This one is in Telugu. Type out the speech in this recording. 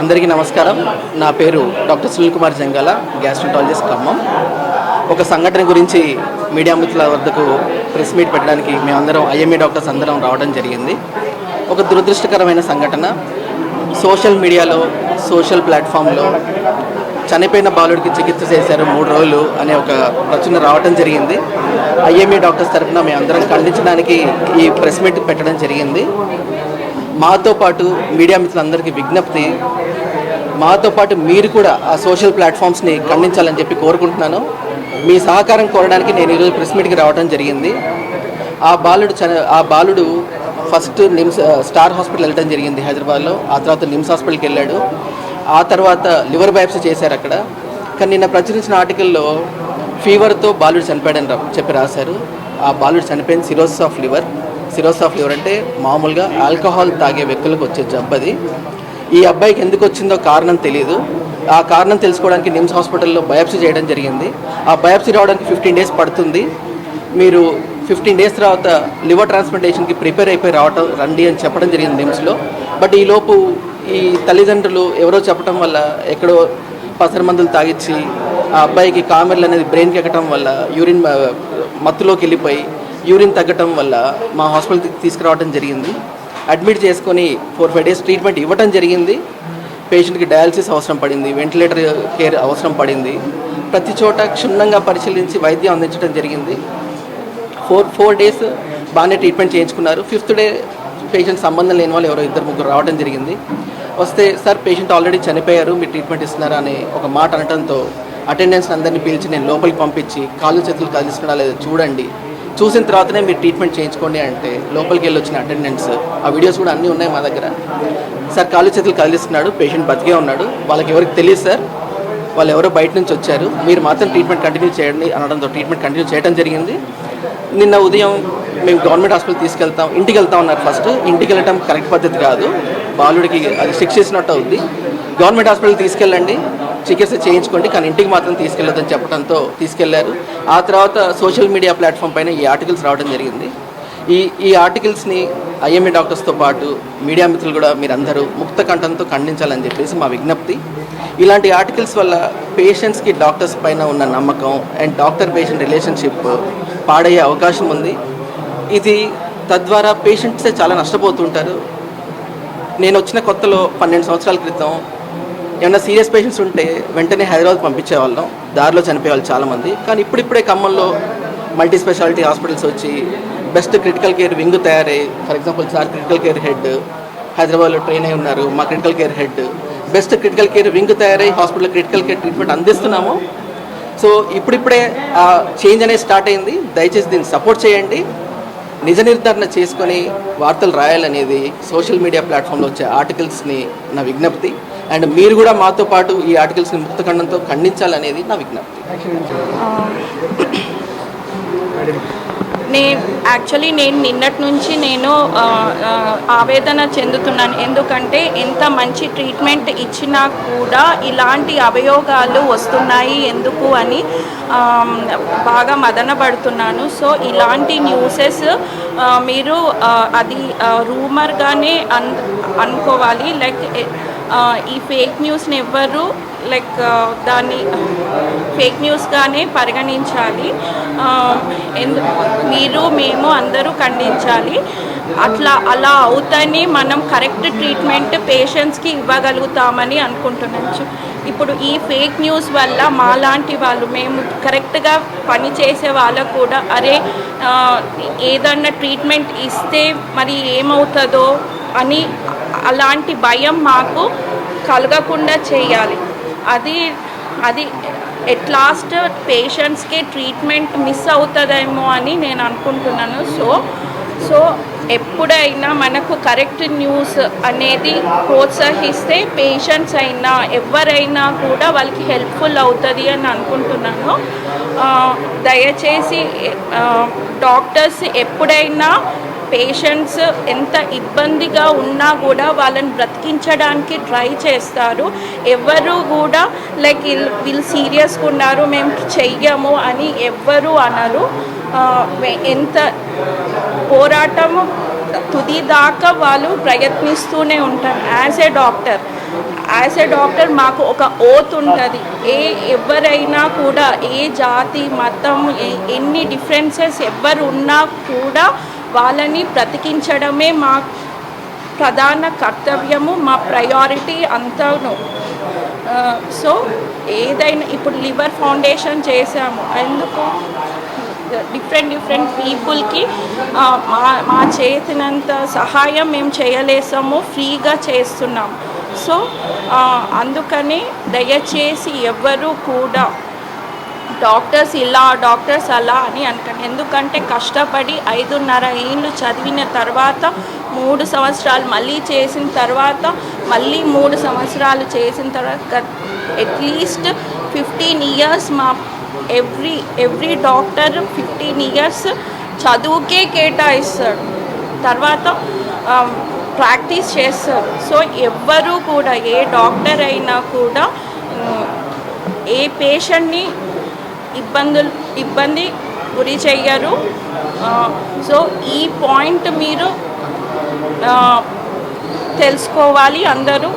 అందరికీ నమస్కారం. నా పేరు డాక్టర్ సునీల్ కుమార్ జంగాల గ్యాస్ట్రంటాలజిస్ట్ ఖమ్మం. ఒక సంఘటన గురించి మీడియా మిత్రుల వద్దకు ప్రెస్ మీట్ పెట్టడానికి మేమందరం ఐఎంఏ డాక్టర్స్ అందరం రావడం జరిగింది. ఒక దురదృష్టకరమైన సంఘటన. సోషల్ మీడియాలో సోషల్ ప్లాట్ఫామ్లో చనిపోయిన బాలుడికి చికిత్స చేశారు మూడు రోజులు అనే ఒక ప్రచురణ రావడం జరిగింది. ఐఎంఏ డాక్టర్స్ తరఫున మేము అందరం ఖండించడానికి ఈ ప్రెస్ మీట్ పెట్టడం జరిగింది. మాతో పాటు మీడియా మిత్రులందరికీ విజ్ఞప్తి మాతో పాటు మీరు కూడా ఆ సోషల్ ప్లాట్ఫామ్స్ని ఖండించాలని చెప్పి కోరుకుంటున్నాను. మీ సహకారం కోరడానికి నేను ఈరోజు ప్రెస్ మీట్కి రావడం జరిగింది. ఆ బాలుడు చ ఆ బాలుడు ఫస్ట్ నిమ్స్ స్టార్ హాస్పిటల్ వెళ్ళడం జరిగింది హైదరాబాద్లో. ఆ తర్వాత నిమ్స్ హాస్పిటల్కి వెళ్ళాడు. ఆ తర్వాత లివర్ బయాప్సీ చేశారు అక్కడ. కానీ నిన్న ప్రచురించిన ఆర్టికల్లో ఫీవర్తో బాలుడు చనిపోయాడని రా- చెప్పి రాశారు. ఆ బాలుడు చనిపోయింది cirrhosis of liver cirrhosis of liver అంటే మామూలుగా ఆల్కహాల్ తాగే వ్యక్తులకు వచ్చే జబ్బది. ఈ అబ్బాయికి ఎందుకు వచ్చిందో కారణం తెలియదు ఆ కారణం తెలుసుకోవడానికి నిమ్స్ హాస్పిటల్లో బయాప్సీ చేయడం జరిగింది. ఆ బయాప్సీ రావడానికి ఫిఫ్టీన్ డేస్ పడుతుంది. మీరు ఫిఫ్టీన్ డేస్ తర్వాత లివర్ ట్రాన్స్ప్లాంటేషన్కి ప్రిపేర్ అయిపోయి రావటం రండి అని చెప్పడం జరిగింది నిమ్స్లో. బట్ ఈలోపు ఈ తల్లిదండ్రులు ఎవరో చెప్పడం వల్ల ఎక్కడో పసర మందులు తాగిచ్చి ఆ అబ్బాయికి కామెర్లు అనేది బ్రెయిన్కి ఎక్కడం వల్ల యూరిన్ మత్తులోకి వెళ్ళిపోయి యూరిన్ తగ్గటం వల్ల మా హాస్పిటల్కి తీసుకురావడం జరిగింది. అడ్మిట్ చేసుకొని ఫోర్ ఫైవ్ డేస్ ట్రీట్మెంట్ ఇవ్వటం జరిగింది. పేషెంట్కి డయాలసిస్ అవసరం పడింది వెంటిలేటర్ కేర్ అవసరం పడింది. ప్రతి చోట క్షుణ్ణంగా పరిశీలించి వైద్యం అందించడం జరిగింది. ఫోర్ ఫోర్ డేస్ బాగానే ట్రీట్మెంట్ చేయించుకున్నారు. ఫిఫ్త్ డే పేషెంట్ సంబంధం లేని వాళ్ళు ఎవరో ఇద్దరు ముగ్గురు రావడం జరిగింది. వస్తే సార్ పేషెంట్ ఆల్రెడీ చనిపోయారు మీరు ట్రీట్మెంట్ ఇస్తున్నారా? అనే ఒక మాట అనడంతో అటెండెన్స్ అందరినీ పిలిచి నేను లోపలికి పంపించి కాళ్ళు చేతులు కదిలిస్తున్నాడా లేదో చూడండి. చూసిన తర్వాతనే మీరు ట్రీట్మెంట్ చేయించుకోండి అంటే లోపలికి వెళ్ళి వచ్చిన అటెండెన్స్ ఆ వీడియోస్ కూడా అన్నీ ఉన్నాయి మా దగ్గర. సార్ కాలు చేతులు కదిలిస్తున్నాడు పేషెంట్ బతికే ఉన్నాడు. వాళ్ళకి ఎవరికి తెలియదు సార్. వాళ్ళు ఎవరో బయట నుంచి వచ్చారు. మీరు మాత్రం ట్రీట్మెంట్ కంటిన్యూ చేయండి అనడంతో ట్రీట్మెంట్ కంటిన్యూ చేయడం జరిగింది. నిన్న ఉదయం మేము గవర్నమెంట్ హాస్పిటల్ తీసుకెళ్తాం ఇంటికి వెళ్తాం ఉన్నారు ఫస్ట్. ఇంటికి వెళ్ళటం కరెక్ట్ పద్ధతి కాదు. బాలుడికి అది శిక్ష చేసినట్టు అవుద్ది. గవర్నమెంట్ హాస్పిటల్ తీసుకెళ్ళండి. చికిత్స చేయించుకోండి కానీ ఇంటికి మాత్రం తీసుకెళ్ళొద్దని చెప్పడంతో తీసుకెళ్ళారు. ఆ తర్వాత సోషల్ మీడియా ప్లాట్ఫామ్ పైన ఈ ఆర్టికల్స్ రావడం జరిగింది. ఈ ఈ ఆర్టికల్స్ని ఐఎంఏ డాక్టర్స్తో పాటు మీడియా మిత్రులు కూడా మీరందరూ ముక్త కంఠంతో ఖండించాలని చెప్పేసి మా విజ్ఞప్తి. ఇలాంటి ఆర్టికల్స్ వల్ల పేషెంట్స్కి డాక్టర్స్ పైన ఉన్న నమ్మకం అండ్ డాక్టర్ పేషెంట్ రిలేషన్షిప్ పాడయ్యే అవకాశం ఉంది. ఇది తద్వారా పేషెంట్సే చాలా నష్టపోతుంటారు నేను వచ్చిన కొత్తలో పన్నెండు సంవత్సరాల క్రితం ఏమైనా సీరియస్ పేషెంట్స్ ఉంటే వెంటనే హైదరాబాద్ పంపించేవాళ్ళం. దారిలో చనిపోయేవాళ్ళు చాలామంది. కానీ ఇప్పుడిప్పుడే ఖమ్మంలో మల్టీ స్పెషాలిటీ హాస్పిటల్స్ వచ్చి బెస్ట్ క్రిటికల్ కేర్ వింగ్ తయారై for example sir critical care head హైదరాబాద్లో ట్రైన్ అయి ఉన్నారు మా critical care head best critical care wing తయారై హాస్పిటల్ క్రిటికల్ కేర్ ట్రీట్మెంట్ అందిస్తున్నాము. సో ఇప్పుడిప్పుడే ఆ చేంజ్ అనేది స్టార్ట్ అయింది. దయచేసి దీన్ని సపోర్ట్ చేయండి. నిజ నిర్ధారణ చేసుకొని వార్తలు రాయాలనేది సోషల్ మీడియా ప్లాట్ఫామ్లో వచ్చే ఆర్టికల్స్ని నా విజ్ఞప్తి. అండ్ మీరు కూడా మాతో పాటు ఈ ఆర్టికల్స్ని ముక్తఖండంతో ఖండించాలనేది నా విజ్ఞప్తి. నే యాక్చువల్లీ నేను నిన్నటి నుంచి నేను ఆవేదన చెందుతున్నాను. ఎందుకంటే ఎంత మంచి ట్రీట్మెంట్ ఇచ్చినా కూడా ఇలాంటి అవయోగాలు వస్తున్నాయి ఎందుకు అని బాగా మదన పడుతున్నాను సో ఇలాంటి న్యూసెస్ మీరు అది రూమర్గానే అన్ అనుకోవాలి. లైక్ ఈ ఫేక్ న్యూస్ని ఎవ్వరు లైక్ దాన్ని ఫేక్ న్యూస్గానే పరిగణించాలి. ఎందు మీరు మేము అందరూ ఖండించాలి. అట్లా అలా అవుతానే మనం కరెక్ట్ ట్రీట్మెంట్ పేషెంట్స్కి ఇవ్వగలుగుతామని అనుకుంటున్నాను ఇప్పుడు ఈ ఫేక్ న్యూస్ వల్ల మాలాంటి వాళ్ళు మేము కరెక్ట్గా పని చేసే వాళ్ళకు కూడా అరే ఏదన్నా ట్రీట్మెంట్ ఇస్తే మరి ఏమవుతుందో అని అలాంటి భయం మాకు కలగకుండా చేయాలి. అది అది ఎట్ లాస్ట్ పేషెంట్స్కి ట్రీట్మెంట్ మిస్ అవుతుందేమో అని నేను అనుకుంటున్నాను. సో సో ఎప్పుడైనా మనకు కరెక్ట్ న్యూస్ అనేది ప్రోత్సహిస్తే పేషెంట్స్ అయినా ఎవరైనా కూడా వాళ్ళకి హెల్ప్ఫుల్ అవుతుంది అని అనుకుంటున్నాను. దయచేసి డాక్టర్స్ ఎప్పుడైనా పేషెంట్స్ ఎంత ఇబ్బందిగా ఉన్నా కూడా వాళ్ళని బ్రతికించడానికి ట్రై చేస్తారు. ఎవరు కూడా లైక్ వీళ్ళు సీరియస్గా ఉన్నారు మేము చెయ్యము అని ఎవ్వరు అనరు. ఎంత పోరాటము తుది దాకా వాళ్ళు ప్రయత్నిస్తూనే ఉంటారు. As a doctor as a doctor మాకు ఒక ఓత్ ఉంటుంది. ఏ ఎవరైనా కూడా ఏ జాతి మతం ఎన్ని డిఫరెన్సెస్ ఎవరు ఉన్నా కూడా వాళ్ళని బ్రతికించడమే మా ప్రధాన కర్తవ్యము మా ప్రయారిటీ అంతాను. సో ఏదైనా ఇప్పుడు లివర్ ఫౌండేషన్ చేసాము ఎందుకు? డిఫరెంట్ డిఫరెంట్ పీపుల్కి మా మా చేతినంత సహాయం మేము చేయలేసాము ఫ్రీగా చేస్తున్నాం సో అందుకని దయచేసి ఎవ్వరూ కూడా డాక్టర్స్ ఇలా డాక్టర్స్ అలా అని అనుకోండి. ఎందుకంటే కష్టపడి ఐదున్నర ఏళ్ళు చదివిన తర్వాత మూడు సంవత్సరాలు మళ్ళీ చేసిన తర్వాత మళ్ళీ మూడు సంవత్సరాలు చేసిన తర్వాత అట్లీస్ట్ ఫిఫ్టీన్ ఇయర్స్ మా every every doctor fifteen years చదువుకే కేటాయిస్తాడు. తర్వాత ప్రాక్టీస్ చేస్తారు సో ఎవ్వరూ కూడా ఏ డాక్టర్ అయినా కూడా ఏ పేషెంట్ని ఇబ్బందులు ఇబ్బంది గురి చెయ్యరు. సో ఈ పాయింట్ మీరు తెలుసుకోవాలి అందరూ.